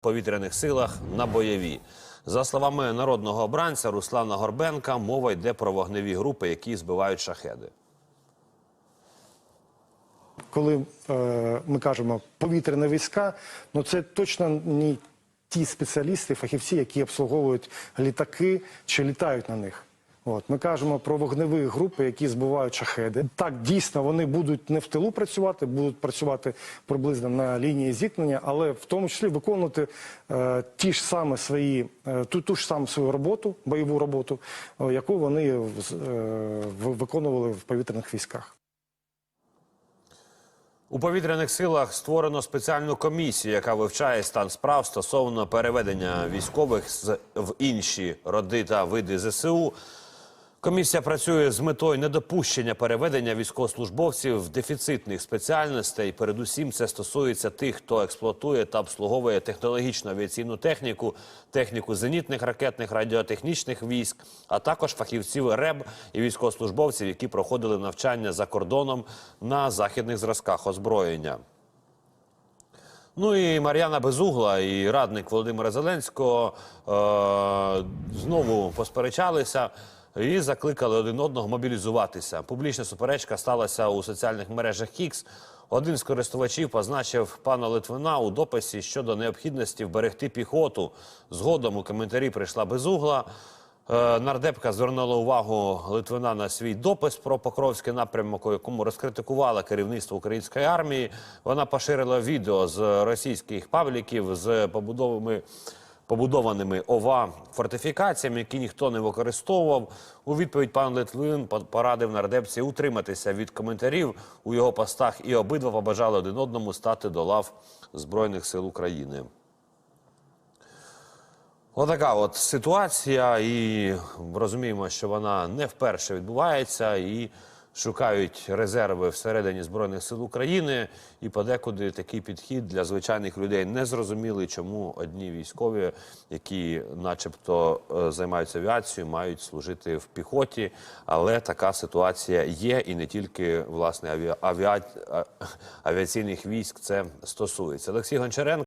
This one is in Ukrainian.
повітряних силах на бойові. За словами народного обранця Руслана Горбенка, мова йде про вогневі групи, які збивають шахеди. коли е, ми кажемо повітряні війська, ну це точно не ті спеціалісти, фахівці, які обслуговують літаки чи літають на них. От ми кажемо про вогневі групи, які збивають шахеди. Так дійсно вони будуть не в тилу працювати, будуть працювати приблизно на лінії зіткнення, але в тому числі виконувати е, ті ж саме свої е, ту, ту ж саму свою роботу, бойову роботу, е, яку вони е, виконували в повітряних військах. У повітряних силах створено спеціальну комісію, яка вивчає стан справ стосовно переведення військових з в інші роди та види ЗСУ. Комісія працює з метою недопущення переведення військовослужбовців в дефіцитних спеціальностей. Передусім, це стосується тих, хто експлуатує та обслуговує технологічну авіаційну техніку, техніку зенітних ракетних радіотехнічних військ, а також фахівців РЕБ і військовослужбовців, які проходили навчання за кордоном на західних зразках озброєння. Ну і Мар'яна Безугла і радник Володимира Зеленського е- знову посперечалися і закликали один одного мобілізуватися. Публічна суперечка сталася у соціальних мережах X. Один з користувачів позначив пана Литвина у дописі щодо необхідності вберегти піхоту. Згодом у коментарі прийшла Безугла. Е, Нардепка звернула увагу Литвина на свій допис про Покровський напрямок, у якому розкритикувала керівництво української армії. Вона поширила відео з російських пабліків з побудовами. Побудованими ова фортифікаціями, які ніхто не використовував. У відповідь пан Литвин порадив нардепці утриматися від коментарів у його постах, і обидва побажали один одному стати до лав Збройних сил України. Отака от ситуація, і розуміємо, що вона не вперше відбувається, і шукають резерви всередині Збройних сил України. І подекуди такий підхід для звичайних людей не зрозумілий, чому одні військові, які, начебто, е, займаються авіацією, мають служити в піхоті. Але така ситуація є, і не тільки власне авіа... авіа... авіаційних військ це стосується. Олексій Гончаренко.